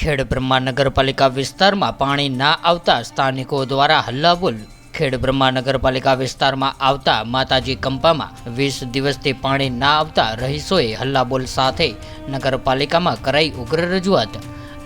ખેડબ્રહ્મા નગરપાલિકા વિસ્તારમાં પાણી ના આવતા સ્થાનિકો દ્વારા હલ્લાબોલ. ખેડબ્રહ્મા નગરપાલિકા વિસ્તારમાં આવતા માતાજી કંપામાં વીસ દિવસથી પાણી ના આવતા રહીશોએ હલ્લાબોલ સાથે નગરપાલિકામાં કરાઈ ઉગ્ર રજૂઆત.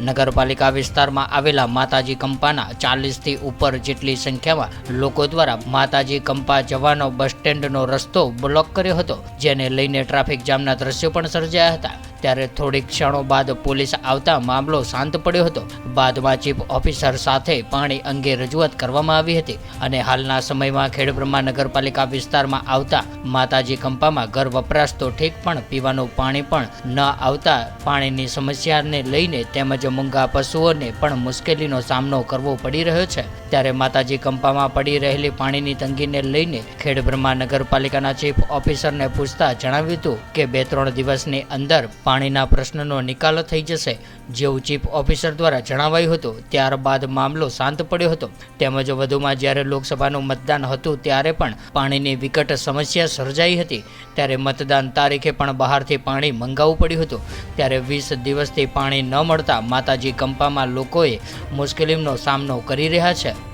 નગરપાલિકા વિસ્તારમાં આવેલા માતાજી કંપાના ચાલીસથી ઉપર જેટલી સંખ્યામાં લોકો દ્વારા માતાજી કંપા જવાનો બસ સ્ટેન્ડનો રસ્તો બ્લોક કર્યો હતો, જેને લઈને ટ્રાફિક જામના દ્રશ્યો પણ સર્જાયા હતા. ત્યારે થોડીક ક્ષણો બાદ પોલીસ આવતા મામલો શાંત પડ્યો હતો. બાદમાં ચીફ ઓફિસર સાથે પાણી અંગે રજૂઆત કરવામાં આવી હતી અને હાલના સમયમાં ખેડબ્રહ્મા નગરપાલિકા વિસ્તારમાં આવતા માતાજી કંપામાં ઘર વપરાશ તો ઠીક, પણ પીવાનું પાણી પણ ન આવતા પાણીની સમસ્યાને લઈને તેમજ મૂંગા પશુઓને પણ મુશ્કેલીનો સામનો કરવો પડી રહ્યો છે. ત્યારે માતાજી કંપામાં પડી રહેલી પાણીની તંગીને લઈને ખેડબ્રહ્મા નગરપાલિકાના ચીફ ઓફિસરને પૂછતા જણાવ્યું હતું કે બે ત્રણ દિવસની અંદર પાણીના પ્રશ્નનો નિકાલ થઈ જશે, જેવું ચીફ ઓફિસર દ્વારા જણાવાયું હતું. ત્યારબાદ મામલો શાંત પડ્યો હતો. તેમજ વધુમાં જ્યારે લોકસભાનું મતદાન હતું ત્યારે પણ પાણીની વિકટ સમસ્યા સર્જાઈ હતી. ત્યારે મતદાન તારીખે પણ બહારથી પાણી મંગાવવું પડ્યું હતું. ત્યારે વીસ દિવસથી પાણી ન મળતા માતાજી કંપામાં લોકોએ મુશ્કેલીનો સામનો કરી રહ્યા છે.